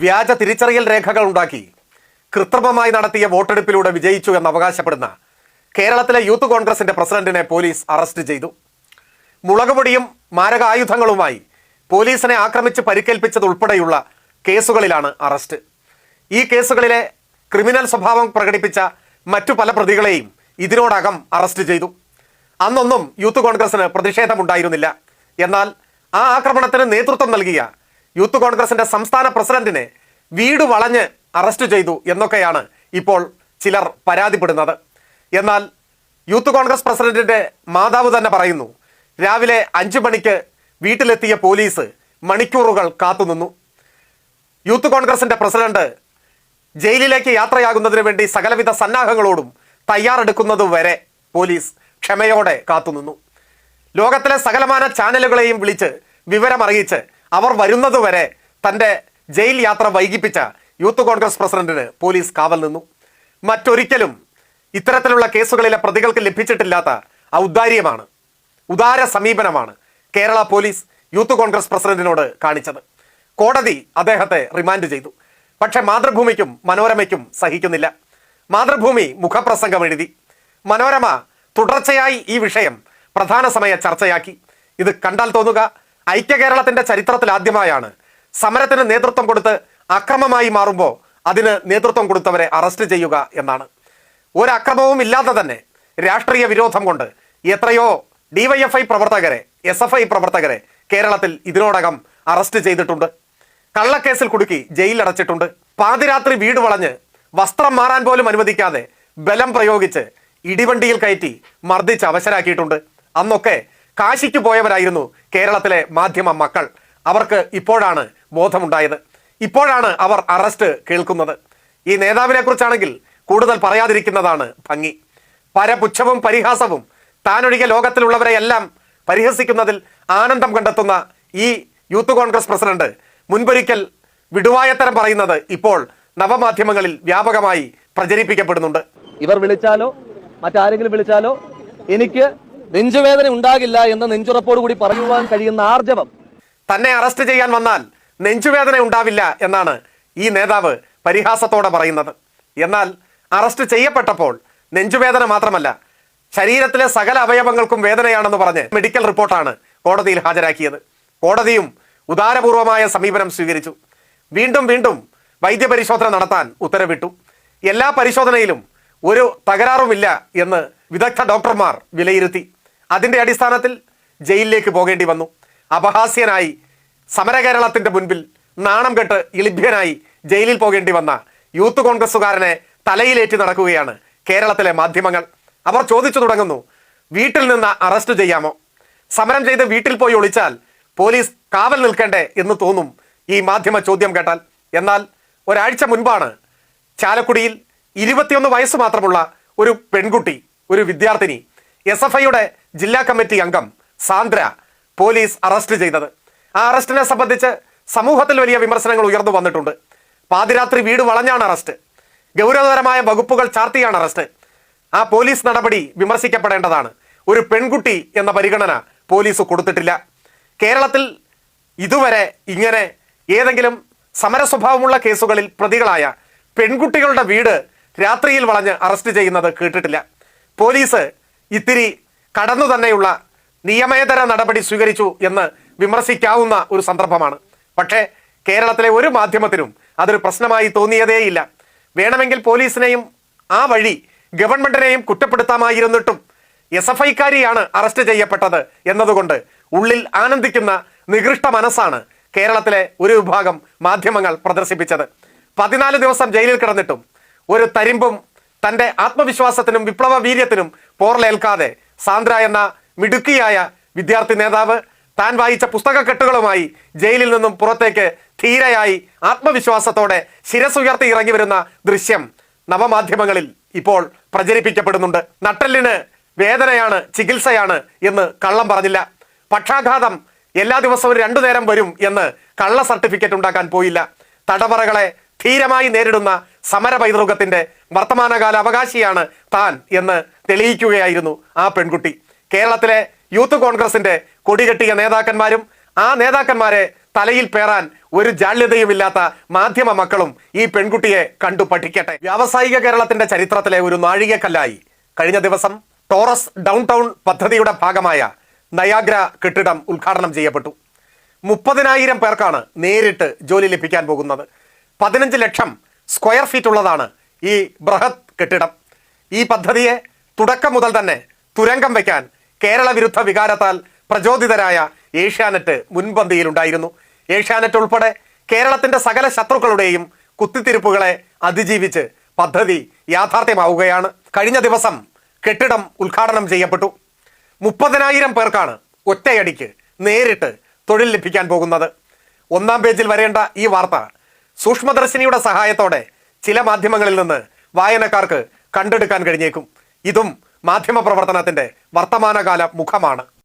വ്യാജ തിരിച്ചറിയൽ രേഖകൾ ഉണ്ടാക്കി. കൃത്രിമമായി നടത്തിയ വോട്ടെടുപ്പിലൂടെ വിജയിച്ചു എന്ന് അവകാശപ്പെടുന്ന കേരളത്തിലെ യൂത്ത് കോൺഗ്രസിന്റെ പ്രസിഡന്റിനെ പോലീസ് അറസ്റ്റ് ചെയ്തു. മുളകുപൊടിയും മാരകായുധങ്ങളുമായി പോലീസിനെ ആക്രമിച്ച് പരിക്കേൽപ്പിച്ചതുൾപ്പെടെയുള്ള കേസുകളിലാണ് അറസ്റ്റ്. ഈ കേസുകളിലെ ക്രിമിനൽ സ്വഭാവം പ്രകടിപ്പിച്ച മറ്റു പല പ്രതികളെയും ഇതിനോടകം അറസ്റ്റ് ചെയ്തു. അന്നൊന്നും യൂത്ത് കോൺഗ്രസിന് പ്രതിഷേധമുണ്ടായിരുന്നില്ല. എന്നാൽ ആ ആക്രമണത്തിന് നേതൃത്വം നൽകിയ യൂത്ത് കോൺഗ്രസിന്റെ സംസ്ഥാന പ്രസിഡന്റിനെ വീട് വളഞ്ഞ് അറസ്റ്റ് ചെയ്തു എന്നൊക്കെയാണ് ഇപ്പോൾ ചിലർ പരാതിപ്പെടുന്നത്. എന്നാൽ യൂത്ത് കോൺഗ്രസ് പ്രസിഡന്റിന്റെ മാതാവ് തന്നെ പറയുന്നു രാവിലെ അഞ്ചു മണിക്ക് വീട്ടിലെത്തിയ പോലീസ് മണിക്കൂറുകൾ കാത്തുനിന്നു. യൂത്ത് കോൺഗ്രസിന്റെ പ്രസിഡന്റ് ജയിലിലേക്ക് യാത്രയാകുന്നതിന് വേണ്ടി സകലവിധ സന്നാഹങ്ങളോടും തയ്യാറെടുക്കുന്നതുവരെ പോലീസ് ക്ഷമയോടെ കാത്തുനിന്നു. ലോകത്തിലെ സകലമാന ചാനലുകളെയും വിളിച്ച് വിവരമറിയിച്ച് അവർ വരുന്നതുവരെ തന്റെ ജയിൽ യാത്ര വൈകിപ്പിച്ച യൂത്ത് കോൺഗ്രസ് പ്രസിഡന്റിന് പോലീസ് കാവൽ നിന്നു. മറ്റൊരിക്കലും ഇത്തരത്തിലുള്ള കേസുകളിലെ പ്രതികൾക്ക് ലഭിച്ചിട്ടില്ലാത്ത ഔദാര്യമാണ് ഉദാര സമീപനമാണ് കേരള പോലീസ് യൂത്ത് കോൺഗ്രസ് പ്രസിഡന്റിനോട് കാണിച്ചത്. കോടതി അദ്ദേഹത്തെ റിമാൻഡ് ചെയ്തു. പക്ഷെ മാതൃഭൂമിക്കും മനോരമയ്ക്കും സഹിക്കുന്നില്ല. മാതൃഭൂമി മുഖപ്രസംഗം എഴുതി. മനോരമ തുടർച്ചയായി ഈ വിഷയം പ്രധാന സമയ ചർച്ചയാക്കി. ഇത് കണ്ടാൽ തോന്നുക ഐക്യ കേരളത്തിന്റെ ചരിത്രത്തിൽ ആദ്യമായാണ് സമരത്തിന് നേതൃത്വം കൊടുത്ത് അക്രമമായി മാറുമ്പോൾ അതിന് നേതൃത്വം കൊടുത്തവരെ അറസ്റ്റ് ചെയ്യുക എന്നാണ്. ഒരക്രമവും ഇല്ലാതെ തന്നെ രാഷ്ട്രീയ വിരോധം കൊണ്ട് എത്രയോ ഡിവൈഎഫ്ഐ പ്രവർത്തകരെ എസ് എഫ് ഐ പ്രവർത്തകരെ കേരളത്തിൽ ഇതിനോടകം അറസ്റ്റ് ചെയ്തിട്ടുണ്ട്. കള്ളക്കേസിൽ കുടുക്കി ജയിലടച്ചിട്ടുണ്ട് പാതിരാത്രി വീട് വളഞ്ഞ് വസ്ത്രം മാറാൻ പോലും അനുവദിക്കാതെ ബലം പ്രയോഗിച്ച് ഇടിവണ്ടിയിൽ കയറ്റി മർദ്ദിച്ച് അവശരാക്കിയിട്ടുണ്ട് അന്നൊക്കെ കാശിക്ക് പോയവരായിരുന്നു കേരളത്തിലെ മാധ്യമ മക്കൾ. അവർക്ക് ഇപ്പോഴാണ് ബോധമുണ്ടായത്. ഇപ്പോഴാണ് അവർ അറസ്റ്റ് കേൾക്കുന്നത്. ഈ നേതാവിനെ കുറിച്ചാണെങ്കിൽ കൂടുതൽ പറയാതിരിക്കുന്നതാണ് ഭംഗി. പരപുച്ഛവും പരിഹാസവും താനൊഴികെ ലോകത്തിലുള്ളവരെയെല്ലാം പരിഹസിക്കുന്നതിൽ ആനന്ദം കണ്ടെത്തുന്ന ഈ യൂത്ത് കോൺഗ്രസ് പ്രസിഡന്റ് മുൻപൊരിക്കൽ വിടുവായത്തരം പറയുന്നത് ഇപ്പോൾ നവമാധ്യമങ്ങളിൽ വ്യാപകമായി പ്രചരിപ്പിക്കപ്പെടുന്നുണ്ട്. ഇവർ വിളിച്ചാലോ? മറ്റാരെങ്കിലും വിളിച്ചാലോ? എനിക്ക് നെഞ്ചുവേദന ഉണ്ടാകില്ല എന്ന് നെഞ്ചുറപ്പോട് കൂടി പറയുവാൻ കഴിയുന്ന ആർജവം. തന്നെ അറസ്റ്റ് ചെയ്യാൻ വന്നാൽ നെഞ്ചുവേദന ഉണ്ടാവില്ല എന്നാണ് ഈ നേതാവ് പരിഹാസത്തോടെ പറയുന്നത്. എന്നാൽ അറസ്റ്റ് ചെയ്യപ്പെട്ടപ്പോൾ നെഞ്ചുവേദന മാത്രമല്ല ശരീരത്തിലെ സകല അവയവങ്ങൾക്കും വേദനയാണെന്ന് പറഞ്ഞ് മെഡിക്കൽ റിപ്പോർട്ടാണ് കോടതിയിൽ ഹാജരാക്കിയത്. കോടതിയും ഉദാരപൂർവമായ സമീപനം സ്വീകരിച്ചു. വീണ്ടും വീണ്ടും വൈദ്യപരിശോധന നടത്താൻ ഉത്തരവിട്ടു. എല്ലാ പരിശോധനയിലും ഒരു തകരാറുമില്ല എന്ന് വിദഗ്ധ ഡോക്ടർമാർ വിലയിരുത്തി. അതിന്റെ അടിസ്ഥാനത്തിൽ ജയിലിലേക്ക് പോകേണ്ടി വന്നു. അപഹാസ്യനായി സമരകേരളത്തിന്റെ മുൻപിൽ നാണം കെട്ട് ഇളിഭ്യനായി ജയിലിൽ പോകേണ്ടി വന്ന യൂത്ത് കോൺഗ്രസുകാരനെ തലയിലേറ്റി നടക്കുകയാണ് കേരളത്തിലെ മാധ്യമങ്ങൾ. അവർ ചോദിച്ചു തുടങ്ങുന്നു വീട്ടിൽ നിന്ന് അറസ്റ്റ് ചെയ്യാമോ? സമരം ചെയ്ത് വീട്ടിൽ പോയി ഒളിച്ചാൽ പോലീസ് കാവൽ നിൽക്കണ്ടേ എന്ന് തോന്നും ഈ മാധ്യമ ചോദ്യം കേട്ടാൽ. എന്നാൽ ഒരാഴ്ച മുൻപാണ് ചാലക്കുടിയിൽ ഇരുപത്തിയൊന്ന് വയസ്സ് മാത്രമുള്ള ഒരു പെൺകുട്ടി ഒരു വിദ്യാർത്ഥിനി എസ് എഫ് ഐയുടെ ജില്ലാ കമ്മിറ്റി അംഗം സാന്ദ്ര പോലീസ് അറസ്റ്റ് ചെയ്തത്. ആ അറസ്റ്റിനെ സംബന്ധിച്ച് സമൂഹത്തിൽ വലിയ വിമർശനങ്ങൾ ഉയർന്നു വന്നിട്ടുണ്ട്. പാതിരാത്രി വീട് വളഞ്ഞാണ് അറസ്റ്റ്. ഗൗരവതരമായ വകുപ്പുകൾ ചാർത്തിയാണ് അറസ്റ്റ്. ആ പോലീസ് നടപടി വിമർശിക്കപ്പെടേണ്ടതാണ്. ഒരു പെൺകുട്ടി എന്ന പരിഗണന പോലീസ് കൊടുത്തിട്ടില്ല. കേരളത്തിൽ ഇതുവരെ ഇങ്ങനെ ഏതെങ്കിലും സമര സ്വഭാവമുള്ള കേസുകളിൽ പ്രതികളായ പെൺകുട്ടികളുടെ വീട് രാത്രിയിൽ വളഞ്ഞ് അറസ്റ്റ് ചെയ്യുന്നത് കേട്ടിട്ടില്ല. പോലീസ് ഇത്തിരി കടന്നു തന്നെയുള്ള നിയമേതര നടപടി സ്വീകരിച്ചു എന്ന് വിമർശിക്കാവുന്ന ഒരു സന്ദർഭമാണ്. പക്ഷേ കേരളത്തിലെ ഒരു മാധ്യമത്തിനും അതൊരു പ്രശ്നമായി തോന്നിയതേയില്ല. വേണമെങ്കിൽ പോലീസിനെയും ആ വഴി ഗവൺമെന്റിനെയും കുറ്റപ്പെടുത്താമായിരുന്നിട്ടും എസ് എഫ് ഐക്കാരിയാണ് അറസ്റ്റ് ചെയ്യപ്പെട്ടത് എന്നതുകൊണ്ട് ഉള്ളിൽ ആനന്ദിക്കുന്ന നികൃഷ്ട മനസ്സാണ് കേരളത്തിലെ ഒരു വിഭാഗം മാധ്യമങ്ങൾ പ്രദർശിപ്പിച്ചത്. പതിനാല് ദിവസം ജയിലിൽ കിടന്നിട്ടും ഒരു തരിമ്പും തന്റെ ആത്മവിശ്വാസത്തിനും വിപ്ലവ വീര്യത്തിനും പോർലേൽക്കാതെ സാന്ദ്ര എന്ന മിടുക്കിയായ വിദ്യാർത്ഥി നേതാവ് താൻ വായിച്ച പുസ്തകക്കെട്ടുകളുമായി ജയിലിൽ നിന്നും പുറത്തേക്ക് ധീരയായി ആത്മവിശ്വാസത്തോടെ ശിരസുയർത്തി ഇറങ്ങി വരുന്ന ദൃശ്യം നവമാധ്യമങ്ങളിൽ ഇപ്പോൾ പ്രചരിപ്പിക്കപ്പെടുന്നുണ്ട്. നട്ടലിന് വേദനയാണ് ചികിത്സയാണ് എന്ന് കള്ളം പറഞ്ഞില്ല. പക്ഷാഘാതം എല്ലാ ദിവസവും രണ്ടു നേരം വരും എന്ന് കള്ള സർട്ടിഫിക്കറ്റ് ഉണ്ടാക്കാൻ പോയില്ല. തടവറകളെ ധീരമായി നേരിടുന്ന സമര പൈതൃകത്തിന്റെ വർത്തമാനകാല അവകാശിയാണ് താൻ എന്ന് തെളിയിക്കുകയായിരുന്നു ആ പെൺകുട്ടി. കേരളത്തിലെ യൂത്ത് കോൺഗ്രസിന്റെ കൊടികെട്ടിയ നേതാക്കന്മാരും ആ നേതാക്കന്മാരെ തലയിൽ പേറാൻ ഒരു ജാള്യതയുമില്ലാത്ത മാധ്യമ മക്കളും ഈ പെൺകുട്ടിയെ കണ്ടു പഠിക്കട്ടെ. വ്യാവസായിക കേരളത്തിന്റെ ചരിത്രത്തിലെ ഒരു നാഴികക്കല്ലായി. കഴിഞ്ഞ ദിവസം ടോറസ് ഡൗൺ ടൗൺ പദ്ധതിയുടെ ഭാഗമായ നയാഗ്ര കെട്ടിടം ഉദ്ഘാടനം ചെയ്യപ്പെട്ടു. മുപ്പതിനായിരം പേർക്കാണ് നേരിട്ട് ജോലി ലഭിക്കാൻ പോകുന്നത്. പതിനഞ്ച് ലക്ഷം സ്ക്വയർ ഫീറ്റ് ഉള്ളതാണ് ഈ ബൃഹത് കെട്ടിടം. ഈ പദ്ധതിയെ തുടക്കം മുതൽ തന്നെ തുരങ്കം വയ്ക്കാൻ കേരള വിരുദ്ധ വികാരത്താൽ പ്രചോദിതരായ ഏഷ്യാനെറ്റ് മുൻപന്തിയിലുണ്ടായിരുന്നു ഏഷ്യാനെറ്റ് ഉൾപ്പെടെ കേരളത്തിന്റെ സകല ശത്രുക്കളുടെയും കുത്തിത്തിരിപ്പുകളെ അതിജീവിച്ച് പദ്ധതി യാഥാർത്ഥ്യമാവുകയാണ്. കഴിഞ്ഞ ദിവസം കെട്ടിടം ഉദ്ഘാടനം ചെയ്യപ്പെട്ടു. മുപ്പതിനായിരം പേർക്കാണ് ഒറ്റയടിക്ക് നേരിട്ട് തൊഴിൽ ലഭിക്കാൻ പോകുന്നത്. ഒന്നാം പേജിൽ വരേണ്ട ഈ വാർത്ത സൂക്ഷ്മദർശിനിയുടെ സഹായത്തോടെ ചില മാധ്യമങ്ങളിൽ നിന്ന് വായനക്കാർക്ക് കണ്ടെടുക്കാൻ കഴിഞ്ഞേക്കും. ഇതും മാധ്യമ പ്രവർത്തനത്തിന്റെ വർത്തമാനകാല മുഖമാണ്.